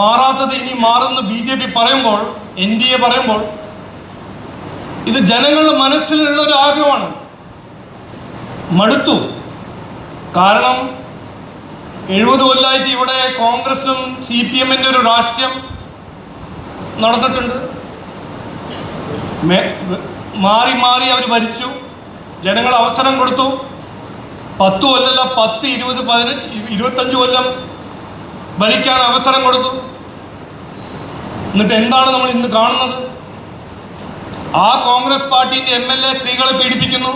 മാറാത്തത് ഇനി മാറുമെന്ന് B J P പറയുമ്പോൾ എൻ ഡി എ പറയുമ്പോൾ ഇത് ജനങ്ങളുടെ മനസ്സിലുള്ള ഒരു ആഗ്രഹമാണ്. മടുത്തു. കാരണം എഴുപത് കൊല്ലമായിട്ട് ഇവിടെ കോൺഗ്രസും സി പി എമ്മിന്റെ ഒരു രാഷ്ട്രീയം നടന്നിട്ടുണ്ട്. മാറി മാറി അവർ ഭരിച്ചു. ജനങ്ങൾ അവസരം കൊടുത്തു. പത്ത് കൊല്ലമല്ല പത്ത് ഇരുപത് പതിനഞ്ച് ഇരുപത്തഞ്ച് കൊല്ലം ഭരിക്കാൻ അവസരം കൊടുത്തു. എന്നിട്ട് എന്താണ് നമ്മൾ ഇന്ന് കാണുന്നത്? ആ കോൺഗ്രസ് പാർട്ടിന്റെ എം എൽ എ സ്ത്രീകളെ പീഡിപ്പിക്കുന്നു.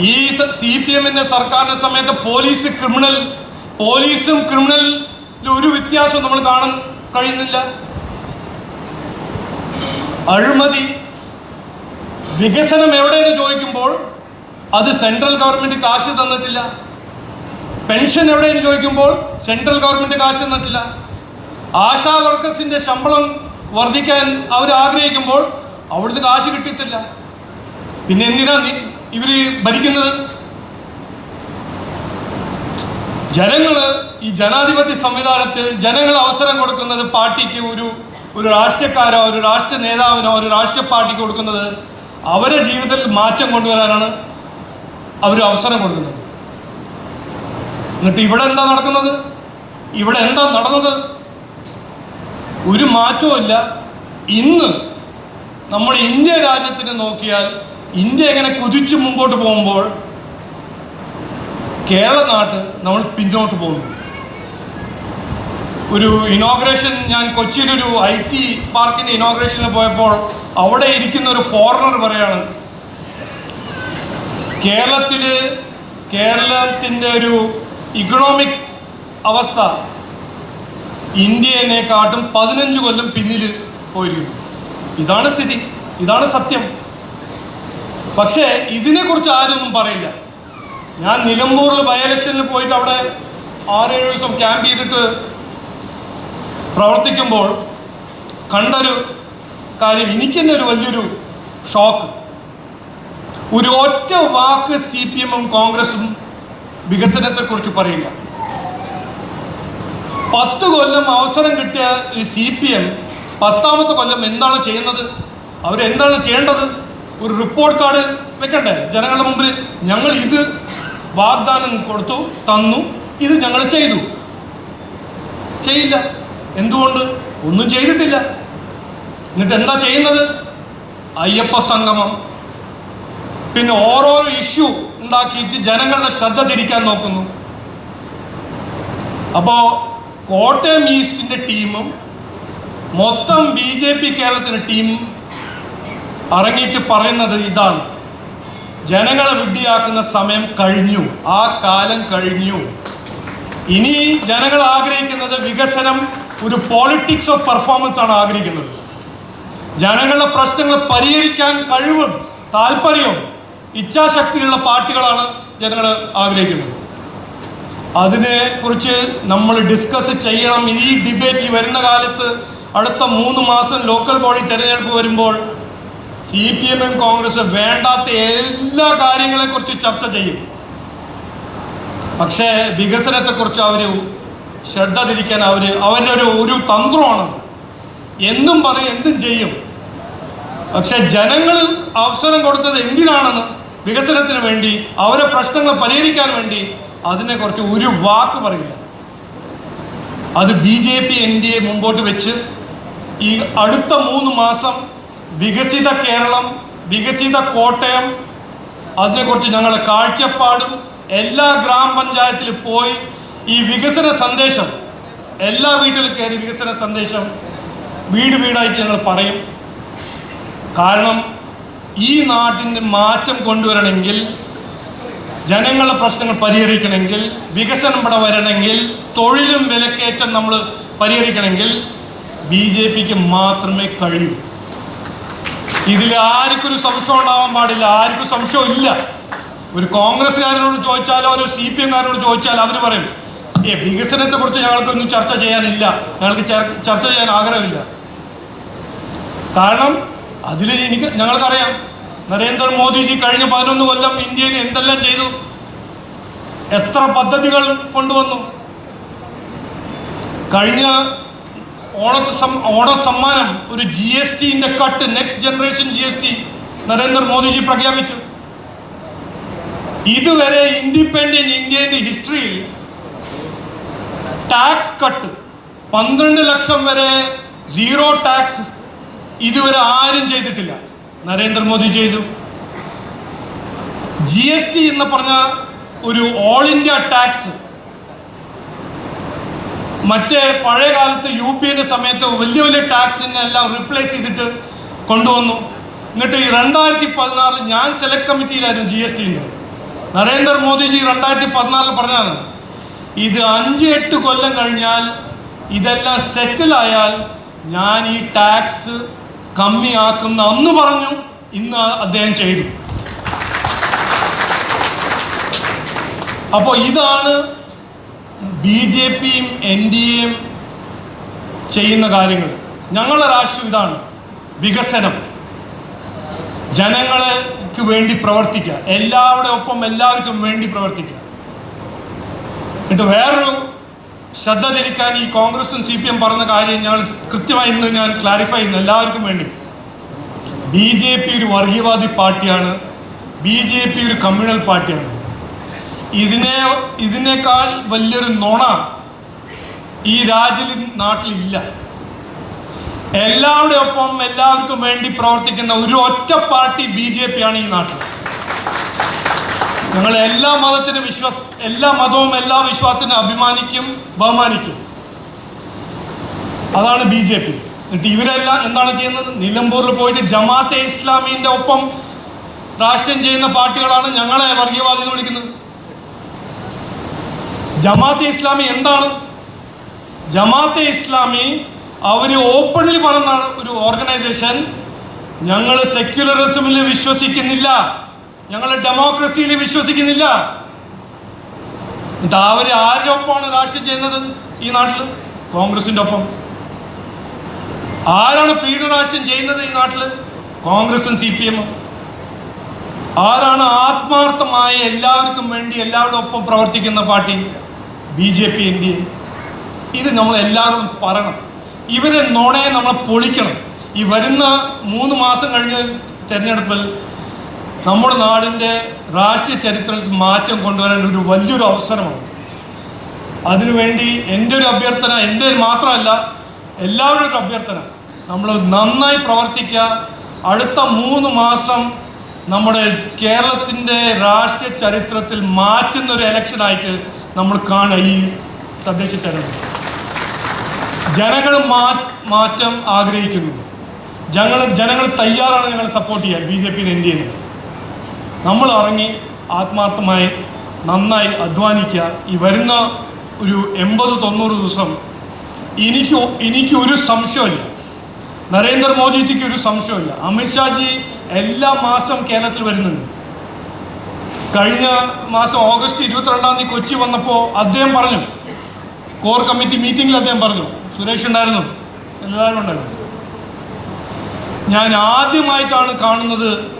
ഈ സി പി എമ്മിന്റെ സർക്കാരിന്റെ സമയത്ത് പോലീസ് ക്രിമിനൽ പോലീസും ക്രിമിനലിലും ഒരു വ്യത്യാസവും നമ്മൾ കാണാൻ കഴിയുന്നില്ല. അഴിമതി വികസനം എവിടെയെന്ന് ചോദിക്കുമ്പോൾ അത് സെൻട്രൽ ഗവൺമെന്റ് കാശ് തന്നിട്ടില്ല. പെൻഷൻ എവിടെയെന്ന് ചോദിക്കുമ്പോൾ സെൻട്രൽ ഗവൺമെന്റ് കാശ് തന്നിട്ടില്ല. ആശാ വർക്കേഴ്സിന്റെ ശമ്പളം വർദ്ധിക്കാൻ അവർ ആഗ്രഹിക്കുമ്പോൾ അവിടുന്ന് കാശ് കിട്ടിയിട്ടില്ല. പിന്നെ എന്തിനാ ഇവർ ഭരിക്കുന്നത്? ജനങ്ങൾ ഈ ജനാധിപത്യ സംവിധാനത്തിൽ ജനങ്ങൾ അവസരം കൊടുക്കുന്നത് പാർട്ടിക്ക് ഒരു ഒരു രാഷ്ട്രീയക്കാരോ ഒരു രാഷ്ട്രീയ നേതാവിനോ ഒരു രാഷ്ട്രീയ പാർട്ടിക്ക് കൊടുക്കുന്നത് അവരെ ജീവിതത്തിൽ മാറ്റം കൊണ്ടുവരാനാണ് അവർ അവസരം കൊടുക്കുന്നത്. എന്നിട്ട് ഇവിടെ എന്താ നടക്കുന്നത്? ഇവിടെ എന്താ നടന്നത്? ഒരു മാറ്റവും ഇല്ല. ഇന്ന് നമ്മൾ ഇന്ത്യ രാജ്യത്തിന് നോക്കിയാൽ ഇന്ത്യ എങ്ങനെ കുതിച്ചു മുമ്പോട്ട് പോകുമ്പോൾ കേരള നാട്ട് നമ്മൾ പിന്നോട്ട് പോകുന്നു. ഒരു ഇനോഗ്രേഷൻ ഞാൻ കൊച്ചിയിലൊരു ഐ ടി പാർക്കിന്റെ ഇനോഗ്രേഷനിൽ പോയപ്പോൾ അവിടെ ഇരിക്കുന്ന ഒരു ഫോറിനർ പറയാണ് കേരളത്തിൽ കേരളത്തിന്റെ ഒരു ഇക്കണോമിക് അവസ്ഥ ഇന്ത്യനെക്കാട്ടും പതിനഞ്ച് കൊല്ലം പിന്നിൽ പോയിരിക്കുന്നു. ഇതാണ് സ്ഥിതി. ഇതാണ് സത്യം. പക്ഷേ ഇതിനെക്കുറിച്ച് ആരൊന്നും പറയില്ല. ഞാൻ നിലമ്പൂരിൽ ബൈ ഇലക്ഷനിൽ പോയിട്ട് അവിടെ ആറേഴ് ദിവസം ക്യാമ്പ് ചെയ്തിട്ട് പ്രവർത്തിക്കുമ്പോൾ കണ്ടൊരു കാര്യം. എനിക്ക് തന്നെ ഒരു വലിയൊരു ഷോക്ക് ഒരു ഒറ്റ വാക്ക് സി പി എമ്മും കോൺഗ്രസും വികസനത്തെക്കുറിച്ച് പറയില്ല പത്ത് കൊല്ലം അവസരം കിട്ടിയ ഈ സി പി എം പത്താമത്തെ കൊല്ലം എന്താണ് ചെയ്യുന്നത്? അവരെന്താണ് ചെയ്യേണ്ടത്? ഒരു റിപ്പോർട്ട് കാർഡ് വെക്കണ്ടേ? ജനങ്ങളുടെ മുമ്പിൽ ഞങ്ങൾ ഇത് വാഗ്ദാനം കൊടുത്തു തന്നു ഇത് ഞങ്ങൾ ചെയ്തു. ചെയ്യില്ല. എന്തുകൊണ്ട്? ഒന്നും ചെയ്തിട്ടില്ല. എന്നിട്ട് എന്താ ചെയ്യുന്നത്? അയ്യപ്പ സംഗമം. പിന്നെ ഓരോരോ ഇഷ്യൂ ഉണ്ടാക്കിയിട്ട് ജനങ്ങളുടെ ശ്രദ്ധ തിരിക്കാൻ നോക്കുന്നു. അപ്പോൾ കോട്ടയം ഈസ്റ്റിന്റെ ടീമും മൊത്തം ബി ജെ പി കേരളത്തിന്റെ ടീം ഇറങ്ങിയിട്ട് പറയുന്നത് ഇതാണ്. ജനങ്ങളെ വിഡ്ഢിയാക്കുന്ന സമയം കഴിഞ്ഞു. ആ കാലം കഴിഞ്ഞു. ഇനി ജനങ്ങൾ ആഗ്രഹിക്കുന്നത് വികസനം ഒരു പോളിറ്റിക്സ് ഓഫ് പെർഫോമൻസ് ആണ് ആഗ്രഹിക്കുന്നത്. ജനങ്ങളുടെ പ്രശ്നങ്ങൾ പരിഹരിക്കാൻ കഴിവും താല്പര്യവും ഇച്ഛാശക്തിയുള്ള പാർട്ടികളാണ് ജനങ്ങൾ ആഗ്രഹിക്കുന്നത്. അതിനെ കുറിച്ച് നമ്മൾ ഡിസ്കസ് ചെയ്യണം. ഈ ഡിബേറ്റ് ഈ വരുന്ന കാലത്ത് അടുത്ത മൂന്ന് മാസം ലോക്കൽ ബോഡി തെരഞ്ഞെടുപ്പ് വരുമ്പോൾ സി പി എമ്മും കോൺഗ്രസും വേണ്ടാത്ത എല്ലാ കാര്യങ്ങളെക്കുറിച്ച് ചർച്ച ചെയ്യും. പക്ഷേ വികസനത്തെക്കുറിച്ച് അവർ ശ്രദ്ധ തിരിക്കാൻ അവർ അവന്റെ ഒരു ഒരു തന്ത്രമാണ്. എന്തും പറയും എന്തും ചെയ്യും. പക്ഷെ ജനങ്ങൾ അവസരം കൊടുത്തത് എന്തിനാണെന്ന് വികസനത്തിന് വേണ്ടി അവരെ പ്രശ്നങ്ങൾ പരിഹരിക്കാൻ വേണ്ടി അതിനെക്കുറിച്ച് ഒരു വാക്ക് പറയില്ല. അത് B J P N D A മുമ്പോട്ട് വെച്ച് ഈ അടുത്ത മൂന്ന് മാസം വികസിത കേരളം വികസിത കോട്ടയം അതിനെക്കുറിച്ച് ഞങ്ങളുടെ കാഴ്ചപ്പാടും എല്ലാ ഗ്രാമപഞ്ചായത്തിൽ പോയി ഈ വികസന സന്ദേശം എല്ലാ വീട്ടിലും കയറി വികസന സന്ദേശം വീട് വീടായിട്ട് ഞങ്ങൾ പറയും. കാരണം ഈ നാട്ടിന് മാറ്റം കൊണ്ടുവരണമെങ്കിൽ ജനങ്ങളുടെ പ്രശ്നങ്ങൾ പരിഹരിക്കണമെങ്കിൽ വികസനം ഇവിടെ വരണമെങ്കിൽ തൊഴിലും വിലക്കയറ്റം നമ്മൾ പരിഹരിക്കണമെങ്കിൽ ബി ജെ പിക്ക് മാത്രമേ കഴിയൂ. ഇതിൽ ആർക്കൊരു സംശയം ഉണ്ടാവാൻ പാടില്ല ആർക്കും സംശയം ഇല്ല. ഒരു കോൺഗ്രസ്സുകാരനോട് ചോദിച്ചാലോ ഒരു സി പി എംകാരനോട് ചോദിച്ചാലോ അവർ പറയും ഏ വികസനത്തെക്കുറിച്ച് ഞങ്ങൾക്കൊന്നും ചർച്ച ചെയ്യാനില്ല ഞങ്ങൾക്ക് ചർച്ച ചെയ്യാൻ ആഗ്രഹമില്ല. കാരണം അതിൽ എനിക്ക് ഞങ്ങൾക്കറിയാം നരേന്ദ്രമോദിജി കഴിഞ്ഞ പതിനൊന്ന് കൊല്ലം ഇന്ത്യയിൽ എന്തെല്ലാം ചെയ്തു? എത്ര പദ്ധതികൾ കൊണ്ടുവന്നു? കഴിഞ്ഞ ഓണത്തെ ഓണ സമ്മാനം ഒരു G S ടിന്റെ cut next generation G S T Narendra Modi ji പ്രഖ്യാപിച്ചു. ഇതുവരെ ഇൻഡിപെൻഡന്റ് ഇന്ത്യന്റെ ഹിസ്റ്ററിയിൽ ടാക്സ് കട്ട് പന്ത്രണ്ട് ലക്ഷം വരെ സീറോ ടാക്സ് ഇതുവരെ ആരും ചെയ്തിട്ടില്ല. നരേന്ദ്രമോദി ചെയ്തു. ജി എസ് ടി എന്ന് പറഞ്ഞ ഒരു ഓൾ ഇന്ത്യ ടാക്സ് മറ്റേ പഴയ കാലത്ത് യു പി എന്റെ സമയത്ത് വലിയ വലിയ ടാക്സിനെ എല്ലാം റീപ്ലേസ് ചെയ്തിട്ട് കൊണ്ടുവന്നു. എന്നിട്ട് ഈ രണ്ടായിരത്തി പതിനാറിൽ ഞാൻ സെലക്ട് കമ്മിറ്റിയിലായിരുന്നു ജി എസ് ടിന്റെ നരേന്ദ്രമോദിജി രണ്ടായിരത്തി പതിനാറിൽ പറഞ്ഞാണ് ഇത് അഞ്ച് എട്ട് കൊല്ലം കഴിഞ്ഞാൽ ഇതെല്ലാം സെറ്റിലായാൽ ഞാൻ ഈ ടാക്സ് കമ്മിയാക്കുന്ന അന്ന് പറഞ്ഞു ഇന്ന് അദ്ദേഹം ചെയ്തു. അപ്പോൾ ഇതാണ് ബി ജെ പിയും എൻ ഡി എയും ചെയ്യുന്ന കാര്യങ്ങൾ. ഞങ്ങളുടെ രാഷ്ട്രീയം ഇതാണ്. വികസനം. ജനങ്ങൾക്ക് വേണ്ടി പ്രവർത്തിക്കുക. എല്ലാവരുടെ ഒപ്പം എല്ലാവർക്കും വേണ്ടി പ്രവർത്തിക്കുക. എന്നിട്ട് വേറൊരു ശ്രദ്ധ തിരിക്കാൻ ഈ കോൺഗ്രസും സി പി എം പറഞ്ഞ കാര്യം ഞാൻ കൃത്യമായി ഇന്ന് ഞാൻ ക്ലാരിഫൈ ചെയ്യുന്നു. എല്ലാവർക്കും വേണ്ടി. ബി ജെ പി ഒരു വർഗീയവാദി പാർട്ടിയാണ്. ബി ജെ പി ഒരു കമ്മ്യൂണൽ പാർട്ടിയാണ്. ഇതിനെ ഇതിനേക്കാൾ വലിയൊരു നുണ ഈ രാജ്യത്തിൽ നാട്ടിലില്ല. എല്ലാവരുടെ ഒപ്പം എല്ലാവർക്കും വേണ്ടി പ്രവർത്തിക്കുന്ന ഒരു ഒറ്റ പാർട്ടി ബി ജെ പി ആണ് ഈ നാട്ടിൽ. ഞങ്ങൾ എല്ലാ മതത്തിനും വിശ്വാസ എല്ലാ മതവും എല്ലാ വിശ്വാസത്തിനും അഭിമാനിക്കും ബഹുമാനിക്കും. അതാണ് ബി ജെ പി. എന്നിട്ട് ഇവരെല്ലാം എന്താണ് ചെയ്യുന്നത്? നിലമ്പൂരിൽ പോയിട്ട് ജമാഅത്തെ ഇസ്ലാമിന്റെ ഒപ്പം രാഷ്ട്രീയം ചെയ്യുന്ന പാർട്ടികളാണ് ഞങ്ങളെ വർഗീയവാദി എന്ന് വിളിക്കുന്നത്. ജമാഅത്തെ ഇസ്ലാമി എന്താണ്? ജമാഅത്തെ ഇസ്ലാമി അവർ ഓപ്പൺലി പറയുന്ന ഒരു ഓർഗനൈസേഷൻ. ഞങ്ങൾ സെക്യുലറിസമിൽ വിശ്വസിക്കുന്നില്ല. ഞങ്ങൾ ഡെമോക്രസിയിൽ വിശ്വസിക്കുന്നില്ല. അവർ ആരുടെ ഒപ്പമാണ് രാഷ്ട്രീയം ചെയ്യുന്നത് ഈ നാട്ടിൽ കോൺഗ്രസിന്റെ ഒപ്പം. ആരാണ് പീഡനാശം ചെയ്യുന്നത് ഈ നാട്ടിൽ കോൺഗ്രസും സി പി എമ്മും ആരാണ് ആത്മാർത്ഥമായ എല്ലാവർക്കും വേണ്ടി എല്ലാവരുടെ ഒപ്പം പ്രവർത്തിക്കുന്ന party? B J P N D A. ഇത് നമ്മൾ എല്ലാവരും പറയണം. ഇവരെ നുണയെ നമ്മൾ പൊളിക്കണം. ഈ വരുന്ന മൂന്ന് മാസം കഴിഞ്ഞ തെരഞ്ഞെടുപ്പിൽ നമ്മുടെ നാടിന്റെ രാഷ്ട്രീയ ചരിത്രത്തിൽ മാറ്റം കൊണ്ടുവരാൻ ഒരു വലിയൊരു അവസരമാണ്. അതിനുവേണ്ടി എന്റെ ഒരു അഭ്യർത്ഥന എന്റെ മാത്രമല്ല എല്ലാവരുടെ ഒരു അഭ്യർത്ഥന. നമ്മൾ നന്നായി പ്രവർത്തിക്കുക. അടുത്ത മൂന്ന് മാസം നമ്മുടെ കേരളത്തിന്റെ രാഷ്ട്രീയ ചരിത്രത്തിൽ മാറ്റുന്ന ഒരു ഇലക്ഷനായിട്ട് നമ്മൾ കാണുക ഈ തദ്ദേശ തെരഞ്ഞെടുപ്പ്. ജനങ്ങൾ മാറ്റം ആഗ്രഹിക്കുന്നു. ജനങ്ങൾ ജനങ്ങൾ തയ്യാറാണ് ഞങ്ങൾ സപ്പോർട്ട് ചെയ്യാൻ. ബി ജെ പിന്നെ എൻ ഡി എനെ നമ്മൾ ഇറങ്ങി ആത്മാർത്ഥമായി നന്നായി അധ്വാനിക്കുക. ഈ വരുന്ന ഒരു എൺപത് തൊണ്ണൂറ് ദിവസം എനിക്ക് എനിക്ക് ഒരു സംശയമില്ല നരേന്ദ്രമോദിജിക്ക് ഒരു സംശയമില്ല അമിത്ഷാജി എല്ലാ മാസം കേരളത്തിൽ വരുന്നുണ്ട്. കഴിഞ്ഞ മാസം ഓഗസ്റ്റ് ഇരുപത്തിരണ്ടാം തീയതി കൊച്ചി വന്നപ്പോൾ അദ്ദേഹം പറഞ്ഞു. കോർ കമ്മിറ്റി മീറ്റിംഗിൽ അദ്ദേഹം പറഞ്ഞു. സുരേഷ് ഉണ്ടായിരുന്നു. എല്ലാവരും ഉണ്ടായിരുന്നു. ഞാൻ ആദ്യമായിട്ടാണ് കാണുന്നത്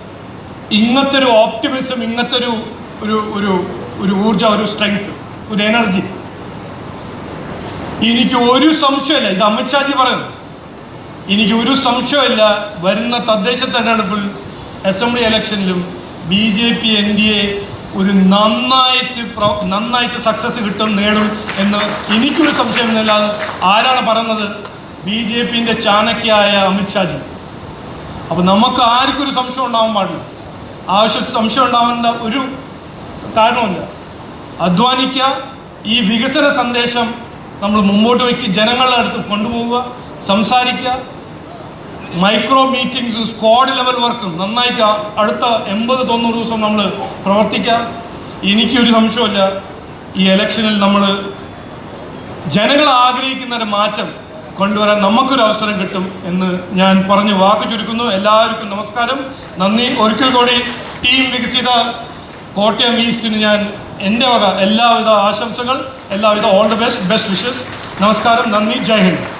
ഇങ്ങനത്തെ ഒരു ഓപ്റ്റിമിസം ഇന്നത്തെ ഒരു ഒരു ഒരു ഒരു ഊർജ ഒരു സ്ട്രെങ്ത് ഒരു എനർജി എനിക്ക് ഒരു സംശയമില്ല. ഇത് അമിത്ഷാജി പറയുന്നു എനിക്ക് ഒരു സംശയമില്ല. വരുന്ന തദ്ദേശ തെരഞ്ഞെടുപ്പിൽ assembly ഇലക്ഷനിലും B J P N D A ഒരു നന്നായിട്ട് നന്നായിട്ട് സക്സസ് കിട്ടും നേടും എന്ന് എനിക്കൊരു സംശയമില്ല ആരാണ് പറയുന്നത്? ബി ജെ പിന്റെ ചാണക്യായ അമിത്ഷാജി. അപ്പോൾ നമുക്ക് ആർക്കൊരു സംശയം ഉണ്ടാവാൻ പാടില്ല. ആവശ്യ സംശയം ഉണ്ടാവേണ്ട ഒരു കാരണമില്ല അധ്വാനിക്കുക ഈ വികസന സന്ദേശം നമ്മൾ മുമ്പോട്ട് വയ്ക്കുക ജനങ്ങളുടെ അടുത്ത് കൊണ്ടുപോവുക സംസാരിക്കുക. മൈക്രോ മീറ്റിംഗ്സും സ്ക്വാഡ് ലെവൽ വർക്കും നന്നായിട്ട് അടുത്ത എൺപത് തൊണ്ണൂറ് ദിവസം നമ്മൾ പ്രവർത്തിക്കുക. എനിക്കൊരു സംശയമില്ല ഈ ഇലക്ഷനിൽ നമ്മൾ ജനങ്ങൾ ആഗ്രഹിക്കുന്ന ഒരു മാറ്റം കൊണ്ടുവരാൻ നമുക്കൊരു അവസരം കിട്ടും എന്ന് ഞാൻ പറഞ്ഞു വാക്ക് ചുരുക്കുന്നു. എല്ലാവർക്കും നമസ്കാരം. നന്ദി. ഒരിക്കൽ കൂടി ടീം വികസിത കോട്ടയം ഈസ്റ്റിന് ഞാൻ എന്റെ വക എല്ലാവിധ ആശംസകൾ എല്ലാവിധ all the best best wishes നമസ്കാരം. നന്ദി. ജയ് ഹിന്ദ്.